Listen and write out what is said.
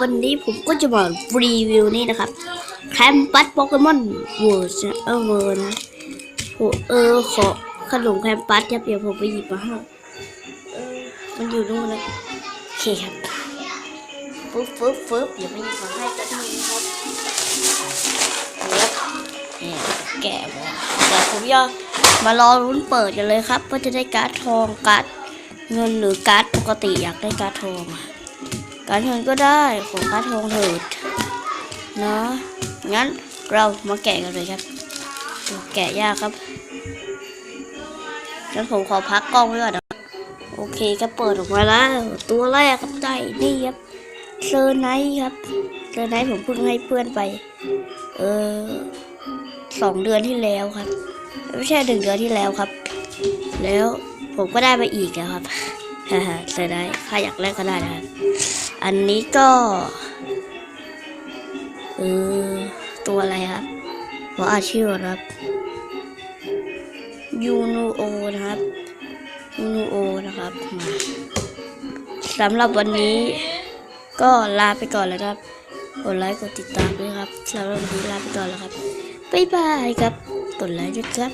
วันนี้ผมก็จะมารีวิวนี่นะครับแคมปัสโปเกมอนเวิร์ดเออเวิร์ดนะโหเออขอขนมแคมปัสครับเดี๋ยวผมไปหยิบมาให้เออมันอยู่นู่นนโอเคครับฟึบฟึบฟึบเดี๋ยวไปหยิบมาให้กันนึงครับครับนี่แกะมาเดี๋ยวผมจะมารอรุ้นเปิดกันเลยครับว่าจะได้การ์ดทองการ์ดเงินหรือการ์ดปกติอยากได้การ์ดทองอะ การเงินก็ได้ของการทองเถิดเนาะงั้นเรามาแกะกันเลยครับ แกะยากครับงั้นผมขอพักกล้องไว้ก่อนนะโอเคก็เปิดออกมาแล้ว ตัวแรกครับใจนี่ครับเซอร์ไนท์ครับเซอร์ไนท์ผมเพิ่งให้เพื่อนไป เออสองเดือนที่แล้วครับไม่ใช่หนึ่งเดือนที่แล้วครับ แล้วผมก็ได้ไปอีกแล้วครับเซอร์ไนท์ใครอยากแลกก็ได้นะครับ อันนี้ก็เออตัวอะไรครับว่าอาชื่อครับยูนูโอนะครับยูนูโอนะครับมาสำหรับวันนี้ก็ลาไปก่อนแล้วครับกดไลค์กดติดตามด้วยครับสำหรับวันนี้ลาไปก่อนแล้วครับบ๊ายบายครับกดไลค์ด้วยครับ